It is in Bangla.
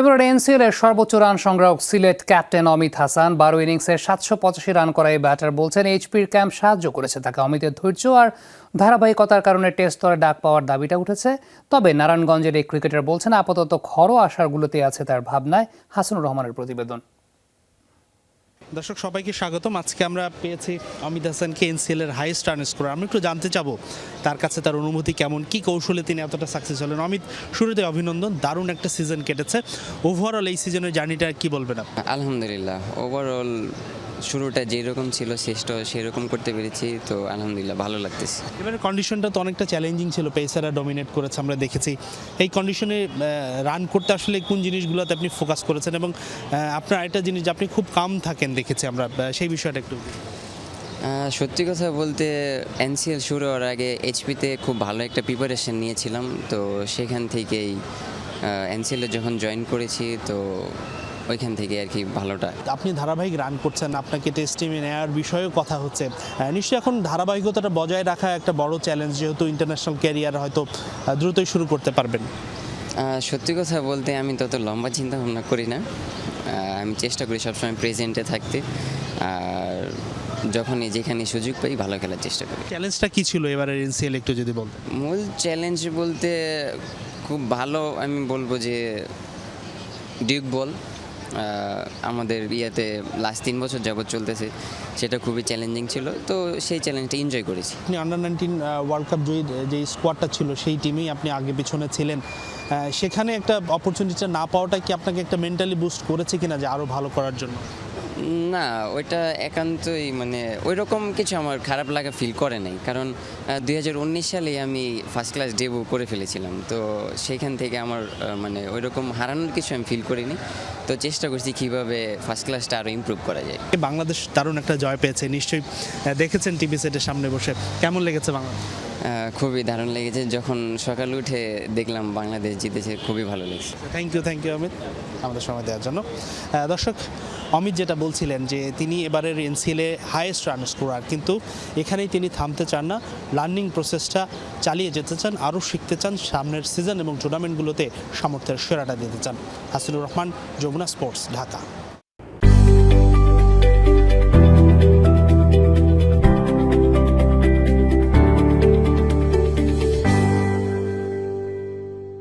এবার এনসিএলের সর্বোচ্চ রান সংগ্রাহক সিলেট ক্যাপ্টেন অমিত হাসান বারো ইনিংসে সাতশো পঁচাশি রান করা এই ব্যাটার বলছেন, এইচপির ক্যাম্প সাহায্য করেছে তাকে অমিতের ধৈর্য আর ধারাবাহিকতার কারণে টেস্ট দলে ডাক পাওয়ার দাবিটা উঠেছে। তবে নারায়ণগঞ্জের এই ক্রিকেটার বলছেন, আপাতত খরো আশারগুলোতে আছে তার ভাবনায় হাসানুর রহমানের প্রতিবেদন। দর্শক, সবাইকে স্বাগতম। আজকে আমরা পেয়েছি অমিত হাসানকে এনসিএল এর হাইয়েস্ট রান স্কোর আমি একটু জানতে চাবো, তার কাছে তার অনুভূতি কেমন? কি কৌশলে তিনি এতটা সাকসেস হলেন? অমিত, শুরুতে অভিনন্দন, দারুণ একটা সিজন কেটেছে। ওভারঅল এই সিজনের জার্নিটা কি বলবেন আলহামদুলিল্লাহ ওভারঅল শুরুটা যেরকম ছিল শেষটাও সেরকম করতে পেরেছি তো আলহামদুলিল্লাহ ভালো লাগতেছে। এবারে কন্ডিশনটা তো অনেকটা চ্যালেঞ্জিং ছিল পেসাররা ডমিনেট করেছে আমরা দেখেছি। এই কন্ডিশনে রান করতে আসলে কোন জিনিসগুলোতে আপনি ফোকাস করেছেন এবং আপনার আরেকটা জিনিস যে আপনি খুব কাম থাকেন দেখেছি আমরা সেই বিষয়টা একটু। সত্যি কথা বলতে এনসিএল শুরু হওয়ার আগে এইচপিতে খুব ভালো একটা প্রিপারেশন নিয়েছিলাম তো সেখান থেকেই এনসিএলে যখন জয়েন করেছি তো ওইখান থেকে আর কি ভালোটা। আপনি ধারাবাহিক রান করছেন আপনাকে টেস্ট নেওয়ার বিষয়েও কথা হচ্ছে। নিশ্চয়ই এখন ধারাবাহিকতাটা বজায় রাখা একটা বড় চ্যালেঞ্জ যেহেতু ইন্টারন্যাশনাল ক্যারিয়ার হয়তো দ্রুতই শুরু করতে পারবেন। সত্যি কথা বলতে আমি তত লম্বা চিন্তা ভাবনা করি না। আমি চেষ্টা করি সবসময় প্রেজেন্টে থাকতে। আর যখনই যেখানে সুযোগ পাই ভালো খেলার চেষ্টা করি। চ্যালেঞ্জটা কি ছিল এবারের এনসিএল একটু যদি বলতেন? মূল চ্যালেঞ্জ বলতে খুব ভালো আমি বলব যে ডিউক বল আমাদের ইয়েতে লাস্ট তিন বছর যাবৎ চলতেছে, সেটা খুবই চ্যালেঞ্জিং ছিল, তো সেই চ্যালেঞ্জটা এনজয় করেছি। আপনি আন্ডার নাইনটিন ওয়ার্ল্ড কাপ জয়ী যে স্কোয়াডটা ছিল, সেই টিমেই আপনি আগে পিছনে ছিলেন। সেখানে একটা অপরচুনিটিটা না পাওয়াটা কি আপনাকে একটা মেন্টালি বুস্ট করেছে কিনা যে আরও ভালো করার জন্য? না ওইটা একান্তই মানে ওই রকম কিছু আমার খারাপ লাগা ফিল করে নাই। কারণ দুই সালে আমি ফার্স্ট ক্লাস ডেবু করে ফেলেছিলাম। তো সেইখান থেকে আমার মানে ওই রকম হারানোর কিছু আমি ফিল করিনি। তো চেষ্টা করছি কীভাবে ফার্স্ট ক্লাসটা আরও ইমপ্রুভ করা যায়। বাংলাদেশ দারুণ একটা জয় পেয়েছে নিশ্চয়ই দেখেছেন টিভি সেটের সামনে বসে। কেমন লেগেছে বাংলাদেশ? খুবই দারুণ লেগেছে। যখন সকালে উঠে দেখলাম বাংলাদেশ জিতেছে খুবই ভালো লেগেছে। Thank you thank you Amit আমাদের সময় দেওয়ার জন্য। দর্শক অমিত যেটা বলছিলেন যে তিনি এবারের এনসিএলে হায়েস্ট রান স্কোরার কিন্তু এখানেই তিনি থামতে চান না। লার্নিং প্রসেসটা চালিয়ে যেতে চান, আরও শিখতে চান, সামনের সিজন এবং টুর্নামেন্টগুলোতে সামর্থ্যের সেরাটা দিতে চান। হাসিনুর রহমান, যমুনা স্পোর্টস ঢাকা।